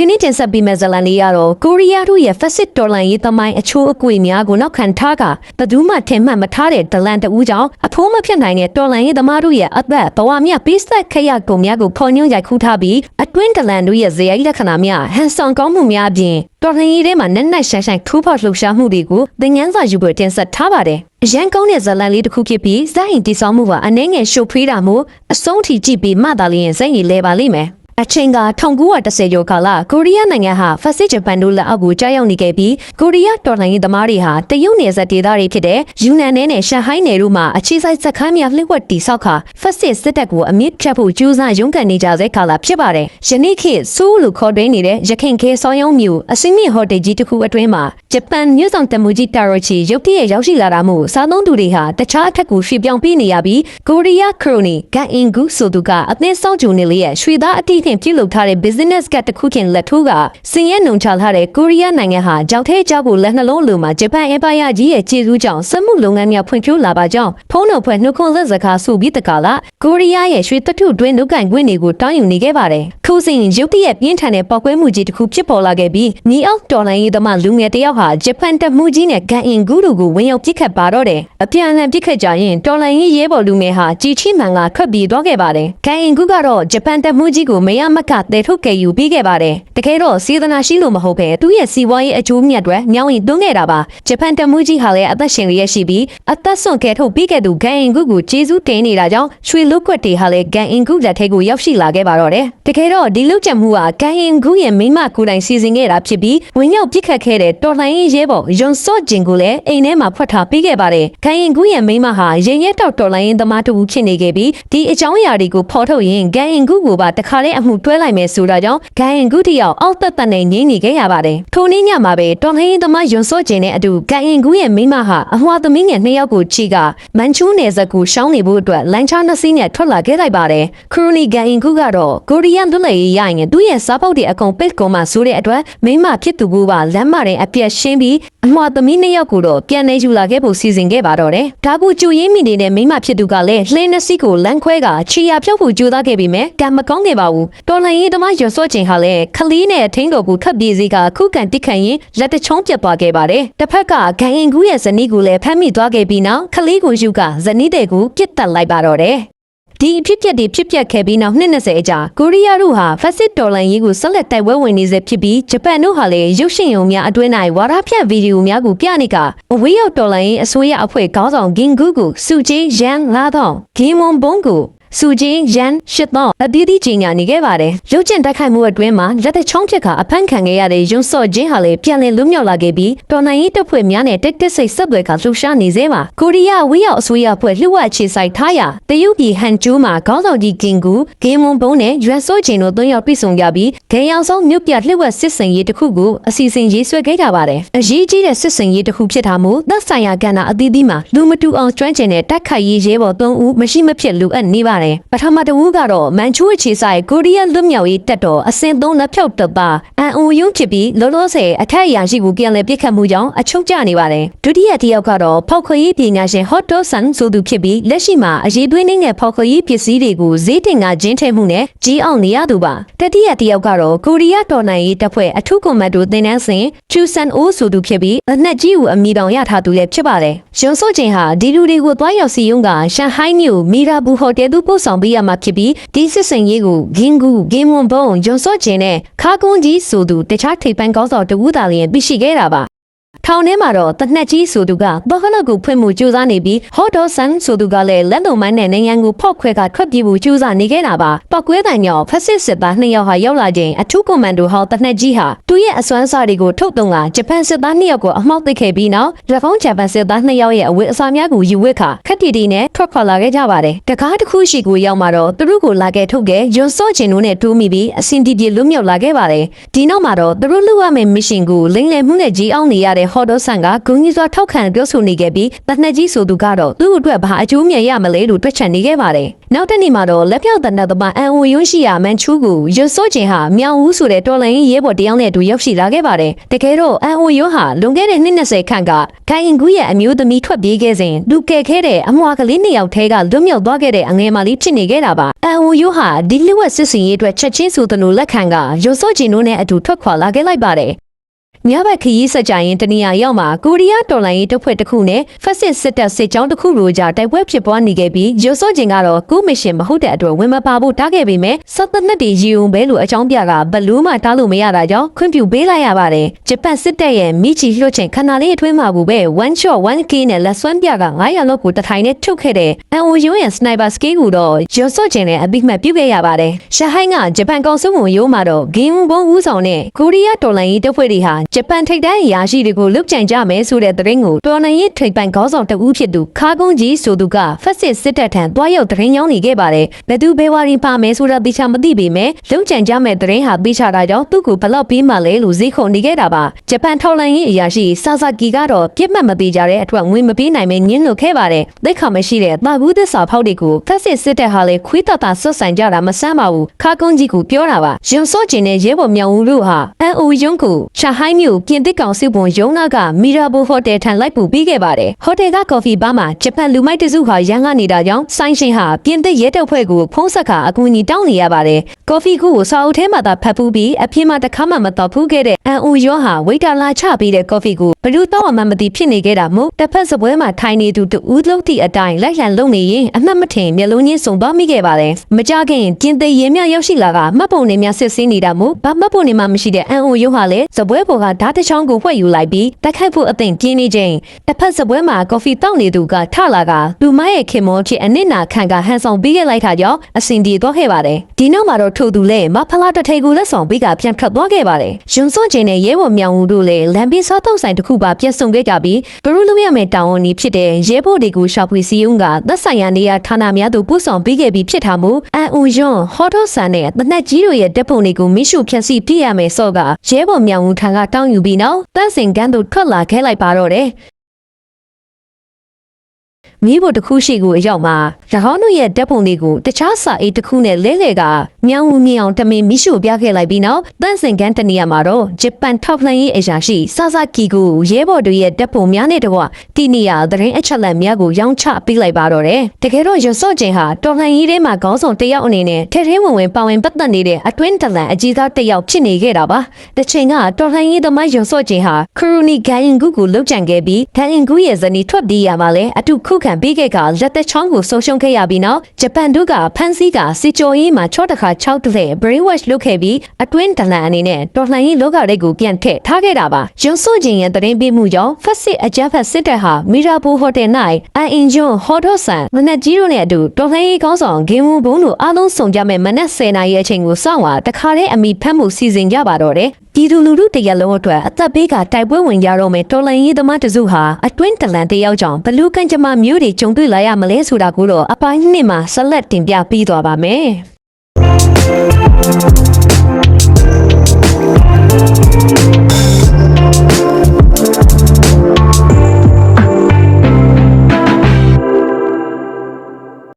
ကနေ့တင်ဆက်ပေးမယ့်ဇာတ်လမ်းလေးကတော့ကိုရီးယားတို့ရဲ့ Facet တော်လန်ရေးသမိုင်းအချိုးအကွေများကိုနောက်ခံထားကဘယ်သူမှထင်မှတ်မထားတဲ့ဒလန်တဦးကြောင့်အဖိုးမဖြစ်နိုင်တဲ့တော်လန်ရေးသမားတို့ရဲ့အသက်ဘဝမြပေးဆက်ခက်ရကုန်များကိုဖော်ညွှန်းရိုက်ခူးထားပြီးအတွင်းဒလန်တို့ရဲ့ဇေယျလက္ခဏာများဟန်ဆောင်ကောင်းမှုများအပြင်တော်လှန်ရေးထဲမှာနက်နက်ရှိုင်းရှိုင်းထူးဖော်လှုပ်ရှားမှုတွေကိုသင်ငန်းစာယူဖို့တင်ဆက်ထားပါတယ်။အရန်ကောင်းတဲ့ဇာတ်လမ်းလေးတစ်ခုဖြစ်ပြီးဇာတ်ရင်တိဆောက်မှုကအနှဲငယ်ရှုပ်ထွေးတာမို့အဆုံးထိကြည့်ပြီးမှသာလျှင်ဇာတ်ရည်လဲပါလိမ့်မယ်။ အချိန်က1910ကျော်ကာလကိုရီးယားနိုင်ငံဟာဖက်စစ်ဂျပန်တို့လက်အောက်ကိုကြားရောက်နေခဲ့ပြီးကိုရီးယားတော်လှန်ရေးသမားတွေဟာတရုတ်နယ်စပ်ဒေသတွေဖြစ်တဲ့ယူနန်နယ်နဲ့ရှန်ဟိုင်းနယ်တို့မှာအခြေစိုက်စခန်းများလှည့်ဝက်တီဆောက်ခါဖက်စစ်စစ်တပ်ကိုအမြင့်ဖြတ်ဖို့ကြိုးစားရုန်းကန်နေကြတဲ့ကာလဖြစ်ပါတယ်။ယနေ့ခေတ်ဆိုးလို့ခေါ်တွင်းနေတဲ့ရခိုင်ခဲစောင်းရုံးမျိုးအစင်းမြင့်ဟိုတယ်ကြီးတစ်ခုအတွင်းမှာဂျပန်မြို့ဆောင်တမူကြီးတာရိုချီရုတ်တရက်ရောက်ရှိလာတာမို့စားသုံးသူတွေဟာတခြားအထက်ကိုရွှေ့ပြောင်းပြေးနေရပြီးကိုရီးယားခရိုနီဂန်အင်ဂူဆိုသူကအသင်းစောင့်ကြုံနေလေရဲ့ရွှေသားအတိအထင်ပြုလုပ်ထားတဲ့ business ကတစ်ခုခင်လက်ထိုးကစင်ရဲနှုံချထားတဲ့ကိုရီးယားနိုင်ငံဟာကြောက်ထဲကြောက်ဖို့လက်နှလုံးလိုမှာဂျပန်အင်ပါယာကြီးရဲ့ခြေစူးကြောင့်စက်မှုလုပ်ငန်းများဖွံ့ဖြိုးလာပါကြောင်းဖုံးတော်ဖွဲ့နှုတ်ခွန်းလက်စကားဆိုပြီးတကလာကိုရီးယားရဲ့ရွှေတထုတွင်းနှုတ်ကန်ခွင့်တွေကိုတောင်းယူနေခဲ့ပါတယ်။ခုစဉ်ရုတ်တရက်ပြင်းထန်တဲ့ပောက်ကွဲမှုကြီးတစ်ခုဖြစ်ပေါ်လာခဲ့ပြီးညီအောက်တော်လိုင်းရေးသမားလူငယ်တစ်ယောက်ဟာဂျပန်တပ်မှုကြီးနဲ့ကန်အင်ဂူတို့ကိုဝင်ရောက်ပစ်ခတ်ပါတော့တယ်။အပြန်အလှန်ပစ်ခတ်ကြရင်တော်လိုင်းရေးရဲဘော်လူငယ်ဟာကြီးချိမှန်ကထွက်ပြေးသွားခဲ့ပါတယ်။ကန်အင်ဂူကတော့ဂျပန်တပ်မှုကြီးကိုမရမကတဲထုတ်ကယ်ယူပြီးခဲ့ပါတယ်။တကယ်တော့စေတနာရှိလို့မဟုတ်ပဲသူ့ရဲ့စီးပွားရေးအကျိုးမြတ်တွေမြောင်းရင်တွန်းခဲ့တာပါ။ဂျပန်တပ်မှုကြီးဟာလည်းအသက်ရှင်လျက်ရှိပြီးအသက်ဆွန့်ကယ်ထုတ်ပြီးခဲ့သူကန်အင်ဂူကိုကျေးဇူးတင်နေတာကြောင့်ရွှေလုတ်ကွက်တွေဟာလည်းကန်အင်ဂူလက်ထဲကိုရောက်ရှိလာခဲ့ပါတော့တယ်။တကယ်တော့ဒီလုတ်ချက်မှုဟာကန်အင်ဂူရဲ့မိမကိုယ်တိုင်စီစဉ်ခဲ့တာဖြစ်ပြီးဝင်ရောက်ပစ်ခတ်ခဲ့တဲ့တော်လှန်ရေးရဲဘော်ယွန်စော့ဂျင်ကိုလည်းအိမ်ထဲမှာဖွက်ထားပေးခဲ့ပါတယ်။ကန်အင်ဂူရဲ့မိမဟာရင်ရဲတောက်တော်လှန်ရေးသမားတူဖြစ်နေခဲ့ပြီးဒီအကြောင်းအရာတွေကိုဖော်ထုတ်ရင်ကန်အင်ဂူကိုပါတခါတည်းအမှုတွဲလိုက်မယ်ဆိုတာကြောင့်ကန်အင်ဂူတယောက်အောက်သက်သက်နဲ့ငြင်းနေခဲ့ရပါတယ်။ထိုနေ့ညမှာပဲတော်လှန်ရေးသမားယွန်စော့ဂျင်နဲ့အတူကန်အင်ဂူရဲ့မိမဟာအမွှာသမီးငယ်နှစ်ယောက်ကိုချီကမန်ချူးနယ်စပ်ကိုရှောင်းနေဖို့အတွက်လန်ချာနှစ်စီးနဲ့ထွက်လာခဲ့လိုက်ပါတယ်။ခရိုနီကန်အင်ဂူကတော့ကိုရီးယားလွတ်လပ်ရေးရရင်သူ့ရဲ့စားပေါက်တွေအကုန်ပစ်ကုန်မှဆိုတဲ့အတွက်မိမဖြစ်သူကပါလမ်းမရင်အပြက်ရှင်းပြီးအမွှာသမီးနှစ်ယောက်ကိုတော့ပြန်နေယူလာခဲ့ဖို့စီစဉ်ခဲ့ပါတော့တယ်။ဒါကူကျူရင်းမိနေတဲ့မိမဖြစ်သူကလည်းလှင်းနှစ်စီးကိုလမ်းခွဲကချီယာဖြုတ်ဖို့ကြိုးစားခဲ့ပြီးမြဲကံမကောင်းခဲ့ပါဘူး။တော်လှန်ရေးသမားရွှေစော့ချင်းဟာလည်းခလီးနဲ့ထင်းတော်ကိုထပ်ပြေးစီကခုခံတိခတ်ရင်လက်တချုံးပြတ်သွားခဲ့ပါတယ်။တစ်ဖက်ကဂန်အင်ကူရဲ့ဇနီးကိုလည်းဖမ်းမိသွားခဲ့ပြီးနောက်ခလီးကိုယူကဇနီးတဲ့ကိုပြစ်တက်လိုက်ပါတော့တယ်။ဒီအဖြစ်ပြက်တွေဖြစ်ပျက်ခဲ့ပြီးနောက်နှစ်20အကြာကိုရီးယားတို့ဟာဖက်စစ်တော်လန်ရေးကိုဆက်လက်တိုက်ပွဲဝင်နေစေဖြစ်ပြီးဂျပန်တို့ဟာလည်းရုပ်ရှင်ရုံများအတွင်း၌ဝါဒဖြန့်ဗီဒီယိုများကိုပြနေကအဝေးရောက်တော်လန်ရေးအစိုးရအဖွဲ့ခေါင်းဆောင်ဂင်ဂူကိုစူဂျီယန်လာသောဂင်မွန်ဘုံကို စူဂျင်းယန်ရှစ်တော့အသီးသီးကြီးညာနေခဲ့ပါတယ်ရုပ်ကျင်တိုက်ခိုက်မှုအတွင်းမှာလက်သက်ချောင်းဖြစ်ကအဖမ်းခံခဲ့ရတဲ့ယွန်းစော့ဂျင်းဟာလည်းပြန်လည်လွတ်မြောက်လာခဲ့ပြီးတော်နိုင်ရေးတပ်ဖွဲ့များနဲ့တက်တက်ဆိတ်ဆက်သွယ်ကလှူရှားနေသေးပါကိုရီးယားဝေးရောက်အစိုးရအဖွဲ့လှုပ်ဝက်အခြေစိုက်ထားရာတရုတ်ပြည်ဟန်ကျူးမှာခေါင်းဆောင်ကြီးကင်ကူဂေမွန်ဘုံနဲ့ရွက်စော့ဂျင်းတို့သုံးယောက်ပြည့်စုံကြပြီးဂန်ရောက်ဆုံးမြို့ပြလှုပ်ဝက်စစ်စင်ရေးတစ်ခုကိုအစီအစဉ်ရေးဆွဲခဲ့ကြပါတယ်အရေးကြီးတဲ့စစ်စင်ရေးတစ်ခုဖြစ်တာမို့သက်ဆိုင်ရာကဏ္ဍအသီးသီးမှာလူမတူအောင်ကျွမ်းကျင်တဲ့တိုက်ခိုက်ရေးရဲဘော်၃ဦးမရှိမဖြစ်လိုအပ်နေပါတယ်ပထမတဦးကတော့မန်ချူအခြေဆိုင်ကိုရီးယားလွတ်မြောက်ရေးတပ်တော်အစင်သုံးလက်ဖြောက်တပ်သားအန်အိုယုံဖြစ်ပြီးလောလောဆယ်အထက်အရာရှိကိုပြန်လည်ပြစ်ခတ်မှုကြောင့်အချုပ်ကျနေပါတယ်ဒုတိယတစ်ယောက်ကတော့ဖောက်ခွေရေးပညာရှင်ဟော့တိုဆန်ဆိုသူဖြစ်ပြီးလက်ရှိမှာအရေးသွေးနှင်းငယ်ဖောက်ခွေရေးပစ္စည်းတွေကိုဈေးတင်ကဂျင်းထဲမှုနဲ့ကြီးအောင်နေရသူပါတတိယတစ်ယောက်ကတော့ကိုရီးယားတော်နိုင်ရေးတပ်ဖွဲ့အထုကွန်မန်ဒိုတင်နန်းစဉ်ချူဆန်အိုးဆိုသူဖြစ်ပြီးအနက်ကြီးကိုအမိတောင်ရထားသူလည်းဖြစ်ပါတယ်ရွန်စော့ချင်းဟာဒီလူတွေကိုသွားရောက်စီယုံကရှန်ဟိုင်းမြို့မီရာဘူဟိုတယ်သို့ပို့ဆောင်ပေးရမှာဖြစ်ပြီးဒီစစ်စင်ရေးကိုဂင်ဂူဂင်မွန်ဘုံဂျွန်စော့ဂျင်နဲ့ခါကွန်ကြီးဆိုသူတခြားထိပ်ပန်းကောင်းဆောင်တဦးသာလျင်သိရှိခဲ့တာပါ ထောင်ထဲမှာတော့တနက်ကြီးဆိုသူကဘဟလကိုဖွင့်မှုကြိုးစားနေပြီးဟော့ဒေါ်ဆန်ဆိုသူကလည်းလက်လုံမိုင်းနဲ့နေရန်ကိုဖောက်ခွဲကထွက်ပြေးမှုကြိုးစားနေခဲ့တာပါပောက်ကွဲတိုင်ကြောင့်ဖက်စစ်စစ်သားနှစ်ယောက်ဟာရောက်လာချိန်အထူးကွန်မန်ဒိုဟောင်းတနက်ကြီးဟာသူ့ရဲ့အစွမ်းစားတွေကိုထုတ်တုံကဂျပန်စစ်သားနှစ်ယောက်ကိုအမှောက်သိခဲ့ပြီးနောက်ရဖုန်းဂျပန်စစ်သားနှစ်ယောက်ရဲ့အဝတ်အစားများကိုယူဝတ်ခခက်တီတီနဲ့ထွက်ခွာလာခဲ့ကြပါတယ်တကားတစ်ခုရှိကိုရောက်မှာတော့သူတို့ကိုလာခဲ့ထုတ်ခဲ့ယွန်စော့ဂျင်တို့နဲ့တိုးမိပြီးအစင်တီပြေလွတ်မြောက်လာခဲ့ပါတယ်ဒီနောက်မှာတော့သူတို့လူရမယ့်မစ်ရှင်ကိုလိမ့်လည်မှုနဲ့ကြီးအောင်နေရတဲ့တဲ့ဟော်ဒိုဆန်ကဂုံကြီးစွာထောက်ခံပြောဆိုနေခဲ့ပြီးတနက်ကြီးဆိုသူကတော့သူ့အတွက်ဘာအကျိုးမြတ်ရမလဲလို့တွက်ချက်နေခဲ့ပါတယ်။နောက်တစ်နေ့မှာတော့လက်ပြောက်တနက်သမားအန်အိုယွန်းရှိရာမန်ချူကိုရွတ်စော့ကျင်ဟာမြောင်ဦးဆိုတဲ့တော်လိုင်းရဲဘော်တယောက်နဲ့အတူရောက်ရှိလာခဲ့ပါတယ်။တကယ်တော့အန်အိုယွန်းဟာလွန်ခဲ့တဲ့နှစ်20ခန့်ကခိုင်အင်ကူရဲ့အမျိုးသမီးထွက်ပြေးခဲ့စဉ်လူကယ်ခဲ့တဲ့အမွာကလေးနှစ်ယောက်ထဲကလွတ်မြောက်သွားခဲ့တဲ့အငယ်မလေးဖြစ်နေခဲ့တာပါ။အန်အိုယွန်းဟာဒီလျှက်စစ်စင်ရေးအတွက်ချက်ချင်းဆိုသလိုလက်ခံကရွတ်စော့ကျင်တို့နဲ့အတူထွက်ခွာလာခဲ့လိုက်ပါတယ်။ ညဘက်ခရီးဆက်ကြရင်တနေရာရောက်မှာကိုရီးယားတော်လိုင်းရေးတပ်ဖွဲ့တစ်ခုနဲ့ဖက်စစ်စစ်တပ်စစ်ကြောင်းတစ်ခုတို့ကြားတိုက်ပွဲဖြစ်ပွားနေခဲ့ပြီးရိုစော့ကျင်ကတော့ကူမရှင်မဟုတ်တဲ့အတွက်ဝင်မပါဖို့တားခဲ့ပေမဲ့စက်သက်နက်တွေရီုံပဲလို့အကြောင်းပြကဘလူးမှတားလို့မရတာကြောင့်ခွင့်ပြုပေးလိုက်ရပါတယ်ဂျပန်စစ်တပ်ရဲ့မိချီလွှတ်ချိန်ခဏလေးအတွင်းမှာဘူးပဲ1 shot 1k နဲ့လက်စွမ်းပြက900လောက်ကိုတထိုင်နဲ့ထုတ်ခဲ့တဲ့အန်အိုယွန်းရဲ့စနိုက်ပါစကေးကိုတော့ရိုစော့ကျင်နဲ့အပိမှတ်ပြုခဲ့ရပါတယ်ရှာဟိုင်းကဂျပန်ကောင်စုဝင်ရိုးမှာတော့ဂင်းဘုံဦးဆောင်နဲ့ကိုရီးယားတော်လိုင်းရေးတပ်ဖွဲ့တွေဟာဂျပန်ထိပ်တန်းအရာရှိတွေကိုလုတ်ကြံကြမယ်ဆိုတဲ့သတင်းကိုတော်နိုင်ရေးထိပ်ပန်ခေါင်းဆောင်တဦးဖြစ်သူခါကုန်းကြီးဆိုသူကဖက်စစ်စစ်တပ်ထံတွားရောက်သတင်းရောက်နေခဲ့ပါတယ်။ဘယ်သူဘယ်ဝါရင်ပါမယ်ဆိုတာသိချမသိပေမဲ့လုတ်ကြံကြမယ်သတင်းဟာသိချတာကြောင့်သူ့ကိုဘလောက်ပြီးမှလဲလို့ဈေးခုန်နေခဲ့တာပါ။ဂျပန်ထောက်လိုင်းရေးအရာရှိဆာဆာကီကတော့ပြစ်မှတ်မသေးကြတဲ့အတွက်ငွေမပေးနိုင်မဲညှင်းလွတ်ခဲ့ပါတယ်။သိခါမရှိတဲ့တာဘူးသစ္စာဖောက်တွေကိုဖက်စစ်စစ်တပ်ဟာလေခွေးတတာဆွတ်ဆန်ကြတာမဆမ်းပါဘူး။ခါကုန်းကြီးကပြောတာပါ။ရုံစော့ကျင်တဲ့ရဲဘော်မြောင်ဦးတို့ဟာအန်အိုယွန်းကိုချာဟိုင်းမြို့ပြင်သစ်ကောင်စစ်ဘုံရုံးနာကမီရာဘိုဟိုတယ်ထံလိုက်ပူပြီးခဲ့ပါတယ်။ဟိုတယ်ကကော်ဖီဘားမှာဂျပန်လူမိုက်တစုဟာရန်ကနေတာကြောင့်ဆိုင်းရှင်ဟာပြင်သစ်ရဲတပ်ဖွဲ့ကိုဖုံးဆက်ခါအကူအညီတောင်းနေရပါတယ်။ကော်ဖီကူကိုစာအုပ်ထဲမှာသာဖတ်ဖူးပြီးအပြင်မှာတစ်ခါမှမတော်ဖူးခဲ့တဲ့အန်အိုယောဟာဝိတ်တာလာချပြီးတဲ့ကော်ဖီကိုဘလူးတော့မှမသိဖြစ်နေခဲ့တာမို့တစ်ဖက်စပွဲမှာထိုင်နေသူတူဦးလုံးတီအတိုင်းလိုက်လံလုံနေရင်အမှတ်မထင်မျက်လုံးချင်းစုံသွားမိခဲ့ပါတယ်။မကြခင်ပြင်သစ်ရဲများရောက်ရှိလာကမှတ်ပုံတွေများစစ်ဆေးနေတာမို့ဘာမှတ်ပုံတွေမှမရှိတဲ့အန်အိုယောဟာလည်းစပွဲပေါ်ကဓာတ်တစ်ချောင်းကိုဝှက်ယူလိုက်ပြီးတိုက်ခိုက်ဖို့အသင့်ပြင်းနေချိန်တစ်ဖက်စပွဲမှာကော်ဖီတောက်နေသူကထလာကလူမရဲ့ခင်မောဖြစ်အနစ်နာခံကဟန်ဆောင်ပြီးခဲ့လိုက်တာကြောင့်အစင်ဒီသွားခဲ့ပါတယ်။ဒီနောက်မှာတော့ထို့သူလည်းမဖလာတထိတ်ကိုလက်ဆောင်ပြီးကပြန်ထွက်သွားခဲ့ပါတယ်။ဂျွန်စွန်ချင်းနဲ့ရဲဘော်မြောင်ဦးတို့လည်းလမ်းပြီးစားတောက်ဆိုင်တစ်ခုပါပြတ်ဆုံခဲ့ကြပြီးဘရူလူရမယ်တောင်ဝန်ကြီးဖြစ်တဲ့ရဲဘော်တွေကိုရှာဖွေစီယုံကသက်ဆိုင်ရာနေရာဌာနများသို့ပို့ဆောင်ပေးခဲ့ပြီးဖြစ်တာမို့အန်ဦးယွန်ဟော်တိုဆန်နဲ့တနက်ကြီးတို့ရဲ့တပ်ပုံတွေကိုမိရှုဖျက်ဆီးပြရမယ်ဆော့ကရဲဘော်မြောင်ဦးထံကတောင်းယူပြီးနောက်တန့်စင်ကန်းသို့ထွက်လာခဲ့လိုက်ပါတော့တယ်။ မိဖို့တစ်ခုရှိကိုအရောက်မှာ၎င်းတို့ရဲ့တပ်ပုံတွေကိုတခြားစာအိတ်တစ်ခုနဲ့လဲလှယ်ကမြောင်ဦးမြေအောင်တမင်မိရှုပြခဲ့လိုက်ပြီးနောက်တန့်စင်ကန်းတနေရာမှာတော့ဂျပန်ထောက်လှမ်းရေးအရာရှိဆာဆာကီကိုရဲဘော်တို့ရဲ့တပ်ပုံများနဲ့တကွတိနေရသတင်းအချက်အလက်များကိုရောင်းချပေးလိုက်ပါတော့တယ်တကယ်တော့ရစော့ချင်းဟာတော်လှန်ရေးထဲမှာခေါင်းဆောင်တစ်ယောက်အနေနဲ့ထဲထဲဝင်ဝင်ပါဝင်ပတ်သက်နေတဲ့အတွင်းတလန်အကြီးသားတစ်ယောက်ဖြစ်နေခဲ့တာပါတစ်ချိန်ကတော်လှန်ရေးသမားရစော့ချင်းဟာခရူနီဂိုင်ဂူကိုလှုပ်ကြံခဲ့ပြီးဒန်အင်ဂူရဲ့ဇနီးထွက်ပြေးရမှာလဲအတူခုခံပေးခဲ့ကလက်သက်ချောင်းကိုဆုံးရှုံးခဲ့ရပြီးနောက်ဂျပန်တို့ကဖန်စီကစီချိုရေးမှာ6တခါ6တလဲ brain wash လုပ်ခဲ့ပြီးအတွင်းတလန်အနေနဲ့တော်လှန်ရေးလောကရိတ်ကိုပြန်ထည့်ထားခဲ့တာပါ။ရုံစွန်ချင်းရဲ့သတင်းပေးမှုကြောင့်ဖက်စစ်အကြမ်းဖက်စစ်တပ်ဟာမီရာဘူဟိုတယ်၌အန်အင်ဂျွန်ဟော်ဒိုဆန်မနက်ကြီးတို့နဲ့အတူတော်လှန်ရေးကောင်းဆောင်ဂင်ဝူဘုံတို့အားလုံးစုံကြမဲ့မနက်10နာရီအချိန်ကိုစောင့်ဝါတခါတည်းအမိဖမ်းမှုစီစဉ်ကြပါတော့တယ်။ ပြည်သူလူထုတရက်လုံးအတွက်အသက်ဘေးကတိုက်ပွဲဝင်ကြတော့မယ်တော်လန်ရေးသမားတစုဟာအတွင်းတလန်တယောက်ကြောင့်ဘလူးကန်ကျမမျိုးတွေဂျုံတွေ့လာရမလဲဆိုတာကိုတော့အပိုင်းနှစ်မှာဆက်လက်တင်ပြပေးသွားပါမယ်။